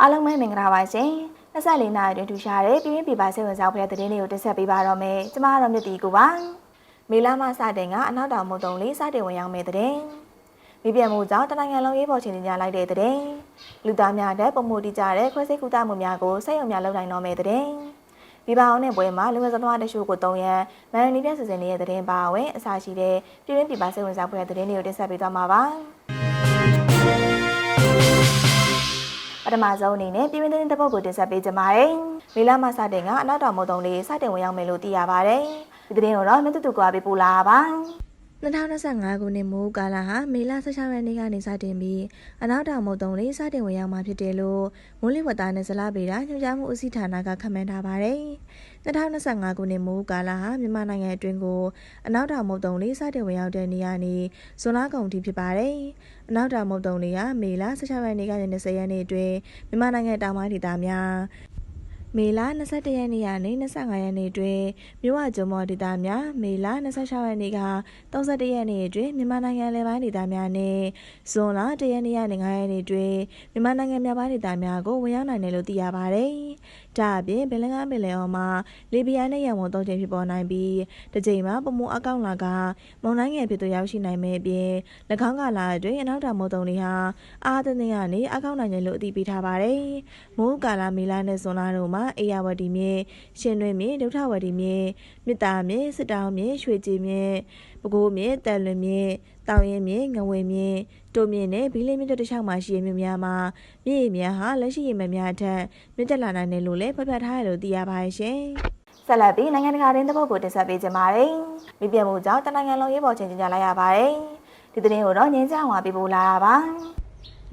အားလုံးပဲမင်္ဂလာပါရှင်24နာရီတွင်ထူရှားတဲ့ပြည်တွင်းပြည်ပစိတ်ဝင်စားဖွယ်တဲ့သတင်းတွေကိုတင်ဆက်ပေးပါတော့မယ်ကျွန်မကတော့မြတ်တီကိုပါမေလာမစတင်ကအနောက်တောင်မုံတုံလေးစတင်ဝင်ရောက်မဲ့တဲ့မိပြန်မှုကြောင့်တနိုင်ငံလုံးရေးပေါ်ချင်းညာလိုက်တဲ့တဲ့လူသားများတဲ့ပုံမှုတိကြတဲ့ခွဲစိတ်ကူတာမှုများကိုစိတ်ယုံများလုပ်နိုင်တော့မဲ့တဲ့ဒီပါအောင်တဲ့ပွဲမှာလူငယ်သမားတချို့ကိုတုံရန်မန်နီပြစီစဉ်နေတဲ့တဲ့ပါဝင်အစာရှိတဲ့ပြည်တွင်းပြည်ပစိတ်ဝင်စားဖွယ်တဲ့သတင်းတွေကိုတင်ဆက်ပေးသွားမှာပါ ပထမဆုံးအနေနဲ့ပြည်တွင်းသတင်းတစ်ပုဒ်ကိုတင်ဆက်ပေးကြပါမယ်။မေလာမစတင်ကအနောက်တောင်မုံတုံလေးစတင်ဝင်ရောက်မယ်လို့သိရပါတယ်။ဒီသတင်းကိုတော့မြတ်တူတူကပေးပို့လာပါ။ 2025ခုနှစ်မိုးကာလဟာမေလ16ရက်နေ့ကနေစတင်ပြီးအနောက်တောင်မုတ်တုံလေးစတင်ဝင်ရောက်မှာဖြစ်တယ်လို့မိုးလေဝသနဲ့ဇလဗေဒညွှန်ကြားမှုဦးစီးဌာနကခန့်မှန်းထားပါတယ်။2025ခုနှစ်မိုးကာလဟာမြန်မာနိုင်ငံအတွင်းကိုအနောက်တောင်မုတ်တုံလေးစတင်ဝင်ရောက်တဲ့နေရာနေဇွန်လကုန်ထိဖြစ်ပါတယ်။အနောက်တောင်မုတ်တုံလေးကမေလ16ရက်နေ့ကနေ20ရက်နေ့အတွင်းမြန်မာနိုင်ငံတောင်ပိုင်းဒေသများ မေလ22ရက်နေ့ကနေ25ရက်နေ့တွင်မြို့ဝကျုံမော်ဒေသများမေလ26ရက်နေ့က31ရက်နေ့တွင်မြန်မာနိုင်ငံလယ်ပိုင်းဒေသများနှင့်ဇွန်လ1ရက်နေ့ကနေ9ရက်နေ့တွင်မြန်မာနိုင်ငံမြောက်ပိုင်းဒေသများကိုဝင်ရောက်နိုင်တယ်လို့သိရပါတယ်။ဒါအပြင်ဘယ်လင်္ကာပင်လယ်အော်မှာလီဘီယာနဲ့ရန်ကုန်သုံးချိန်ဖြစ်ပေါ်နိုင်ပြီးတစ်ချိန်မှာပမုံအကောင့်လာကမုန်တိုင်းငယ်ဖြစ်သို့ရောက်ရှိနိုင်မယ့်အပြင်၎င်းကလာအတွင်းအနောက်တောင်မုတ်တုံတွေဟာအားသင်းကနေအကောင့်နိုင်တယ်လို့အသိပေးထားပါတယ်။မိုးကာလာမေလာနဲ့ဇွန်လတို့မှာအေယာဝတီမြစ်ရှင်တွင်မြစ်ဒုထဝတီမြစ်မြစ်တာမြစ်စစ်တောင်းမြစ်ရွှေကြည်မြစ်ပဲခူးမြစ်တန်လွင်မြစ်တောင်ရင်မြစ်ငဝေမြစ်တိုမြင့်နဲ့ဘီလေးမြစ်တို့တစ်ချောင်းမှာရှိရမြစ်များမှာမြစ်ရည်များဟာလက်ရှိရည်မများထက်မြင့်တက်လာနိုင်တယ်လို့လည်းဖော်ပြထားရလို့သိရပါတယ်ရှင်။ဆက်လက်ပြီးနိုင်ငံတကာရင်းသဘောကိုတင်ဆက်ပေးကြပါမယ်။မိပြန်မှုကြောင့်တနိုင်ငံလုံးရေးပေါ်ချင်းကြင်ကြလိုက်ရပါတယ်။ဒီသတင်းကိုတော့ငင်းကြအောင်ပါပြပို့လာတာပါ။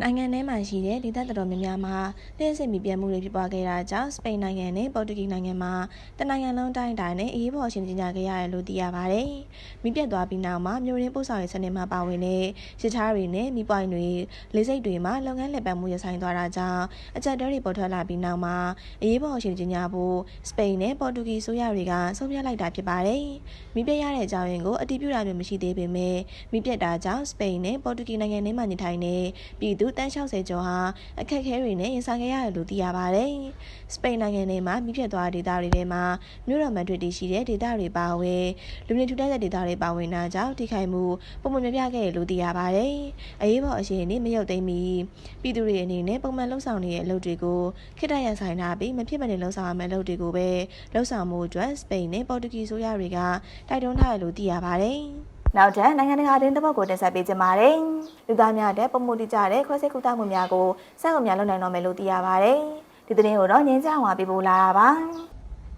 နိုင်ငံထဲမှာရှိတဲ့ဒေသတော်တော်များများမှာလျှက်စစ်မီပြတ်မှုတွေဖြစ်ပွားခဲ့တာကြောင့်စပိန်နိုင်ငံနဲ့ပေါ်တူဂီနိုင်ငံမှာတနိုင်ငံလုံးတိုင်းတိုင်းနဲ့အရေးပေါ်ရှင်ကျင်ကြခဲ့ရတယ်လို့သိရပါတယ်။မိပြတ်သွားပြီးနောက်မှာမြို့ရင်းပို့ဆောင်ရေးစနစ်မှာပါဝင်တဲ့ရထားတွေနဲ့မိပွိုင်းတွေလေးစိတ်တွေမှာလုပ်ငန်းလက်ပတ်မှုရဆိုင်သွားတာကြောင့်အကြက်တဲတွေပေါ်ထွက်လာပြီးနောက်မှာအရေးပေါ်ရှင်ကျင်ကြဖို့စပိန်နဲ့ပေါ်တူဂီဆိုရတွေကဆုံးဖြတ်လိုက်တာဖြစ်ပါတယ်။မိပြတ်ရတဲ့အကြောင်းရင်းကိုအတည်ပြုတာမျိုးမရှိသေးပေမဲ့မိပြတ်တာကြောင့်စပိန်နဲ့ပေါ်တူဂီနိုင်ငံထဲမှာနေထိုင်နေပြည်သူသူတန်း60ကျော်ဟာအခက်အခဲတွေနဲ့ရင်ဆိုင်ခဲ့ရတယ်လို့သိရပါတယ်။စပိန်နိုင်ငံထဲမှာမြစ်ပြတ်သွားတဲ့ဒေသတွေထဲမှာမြို့တော်မန်ဒရစ်တည်ရှိတဲ့ဒေသတွေပါဝင်လူနေထူထပ်တဲ့ဒေသတွေပါဝင်တာကြောင့်ထိခိုက်မှုပုံမှန်ပြပြခဲ့ရလို့သိရပါတယ်။အရေးပေါ်အခြေအနေမရုပ်သိမ်းမီပြည်သူတွေအနေနဲ့ပုံမှန်လှုပ်ဆောင်နေတဲ့အလုပ်တွေကိုခိတရရန်ဆိုင်ထားပြီးမဖြစ်မနေလှုပ်ဆောင်ရမယ့်အလုပ်တွေကိုပဲလှုပ်ဆောင်မှုအတွက်စပိန်နဲ့ပေါ်တူဂီဆိုရတွေကတိုက်တွန်းထားတယ်လို့သိရပါတယ်။ နောက်ထပ်နိုင်ငံတကာတင်းတစ်ပုတ်ကိုတင်ဆက်ပေးကြပါမယ်။လူသားများတဲ့ပုံမှုတိကျတဲ့ခွဲစိတ်ကုသမှုများကိုစက်အုံများလုပ်နိုင်တော့မယ်လို့သိရပါတယ်။ဒီသတင်းကိုတော့ငင်းကြအောင်ပြပို့လာတာပါ။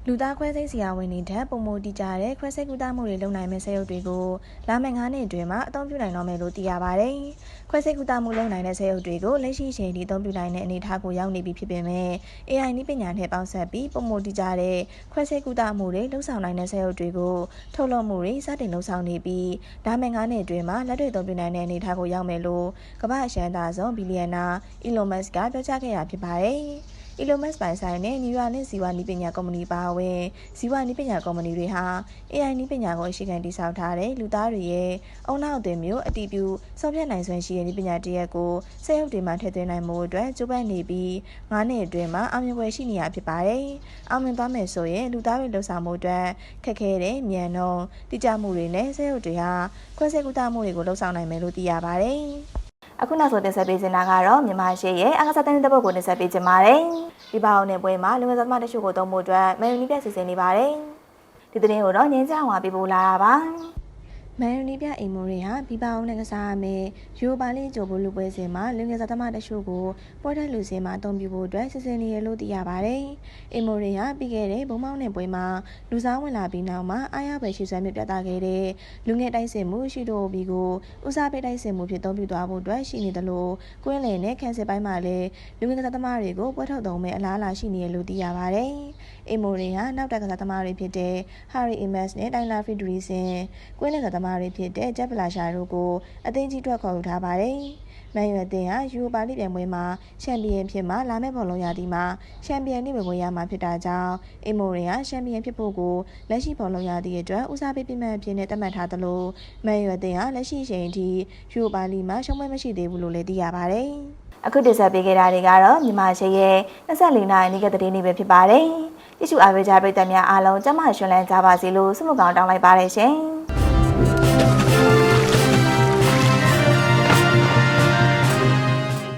လူသားခွဲစိတ်ဆရာဝန်တွေထက်ပုံမတည်ကြတဲ့ခွဲစိတ်ကူတာမှုတွေလုပ်နိုင်မယ့်ဆရုပ်တွေကိုလာမယ့်9နှစ်အတွင်းမှာအသုံးပြုနိုင်တော့မယ်လို့သိရပါတယ်။ခွဲစိတ်ကူတာမှုလုပ်နိုင်တဲ့ဆရုပ်တွေကိုလက်ရှိချိန်ထိအသုံးပြုနိုင်တဲ့အနေအထားကိုရောက်နေပြီဖြစ်ပေမဲ့ AI နည်းပညာနဲ့ပေါင်းစပ်ပြီးပုံမတည်ကြတဲ့ခွဲစိတ်ကူတာမှုတွေလှုပ်ဆောင်နိုင်တဲ့ဆရုပ်တွေကိုထုတ်လုပ်မှုတွေစတင်လှုပ်ဆောင်နေပြီးလာမယ့်9နှစ်အတွင်းမှာလက်တွေ့အသုံးပြုနိုင်တဲ့အနေအထားကိုရောက်မယ်လို့ကမ္ဘာ့ရှမ်းသားဆုံးဘီလီယံနာ Elon Musk ကပြောကြားခဲ့တာဖြစ်ပါတယ်။ Elon Musk ပိုင်ဆိုင်တဲ့ New York နဲ့ဇီဝနည်းပညာကုမ္ပဏီပါဝင်ဇီဝနည်းပညာကုမ္ပဏီတွေဟာ AI နည်းပညာကိုအရှိခံတည်ဆောက်ထားတဲ့လူသားတွေရဲ့အုံနောက်အသွင်မျိုးအတီးပြုစောပြတ်နိုင်စွမ်းရှိတဲ့နည်းပညာတရက်ကိုစက်ရုပ်တွေမှာထည့်သွင်းနိုင်မှုအတွက်ကြိုးပမ်းနေပြီး9နှစ်အတွင်းမှာအောင်မြင်ပွဲရှိနေရဖြစ်ပါတယ်။အောင်မြင်သွားမယ်ဆိုရင်လူသားတွေလှုပ်ဆောင်မှုအတွက်ခက်ခဲတဲ့မြန်နှုံတိကျမှုတွေနဲ့စက်ရုပ်တွေဟာခွဲစိတ်ကူတာမှုတွေကိုလှုပ်ဆောင်နိုင်မယ်လို့သိရပါတယ်။ အခုနောက်ဆုံးတင်ဆက်ပေးနေတာကတော့မြန်မာရှေ့ရဲ့အကစားတင်းတဲ့ဘက်ကိုတင်ဆက်ပေးကြပါမယ်။ဒီပါအောင်တဲ့ပွဲမှာလူငယ်သမားတချို့ကိုတုံးဖို့အတွက်မယ်ယူနီပြစီစဉ်နေပါတယ်။ဒီသတင်းကိုတော့ငင်းကြအောင်ပါပြပို့လာတာပါ။ မန်ယူနီပြအိမ်မိုးတွေဟာဘီပါအောင်နဲ့ကစားရမယ်ယူပါလေးကြိုဖို့လူပွဲစဉ်မှာလူငယ်စားသမားတချို့ကိုပေါ်တက်လူစင်မှာအသုံးပြုဖို့အတွက်စစ်စင်နေရလို့သိရပါတယ်။အိမ်မိုးတွေဟာပြီးခဲ့တဲ့ဘုံမောင်းတဲ့ပွဲမှာလူစားဝင်လာပြီးနောက်မှာအားရပဲရှိစွမ်းမြပြသခဲ့တဲ့လူငယ်တိုက်စစ်မှုရှိတော့ပြီးကိုဦးစားပေးတိုက်စစ်မှုဖြစ်သုံးပြုသွားဖို့အတွက်ရှိနေတယ်လို့ကွင်းလယ်နဲ့ခန်းစစ်ပိုင်းမှာလည်းလူငယ်စားသမားတွေကိုပွဲထုတ်သုံးမဲ့အလားအလာရှိနေရလို့သိရပါတယ်။အိမ်မိုးတွေဟာနောက်တက်ကစားသမားတွေဖြစ်တဲ့ Harry Imes နဲ့ Tyler Fredrickson ကွင်းလယ်စားသမားတွေဖြစ်တဲ့ဂျက်ပလာရှာတို့ကိုအသင်းကြီးထွက်ခေါ်ယူထားပါတယ်။မန်ယူအသင်းဟာယူရိုပါလိပြိုင်ပွဲမှာချန်ပီယံဖြစ်မှလာမယ့်ဘောလုံးရာသီမှာချန်ပီယံနှင့်ဝင်ရမှာဖြစ်တာကြောင့်အီမိုရီဟာချန်ပီယံဖြစ်ဖို့ကိုလက်ရှိဘောလုံးရာသီအတွက်ဦးစားပေးပြမှန်ဖြစ်နေသတ်မှတ်ထားသလိုမန်ယူအသင်းဟာလက်ရှိချိန်ထိယူရိုပါလိမှာရှုံးပွဲမရှိသေးဘူးလို့လည်းသိရပါတယ်။အခုတင်ဆက်ပေးခဲ့တာတွေကတော့မြန်မာရှေရဲ့24နာရီနေ့ကတည်းကနေပဲဖြစ်ပါတယ်။ကြည့်ရှုအားပေးကြတဲ့ပရိသတ်များအားလုံးကျမရှင်လန်းကြပါစေလို့ဆုမကောင်းတောင်းလိုက်ပါတယ်ရှင်။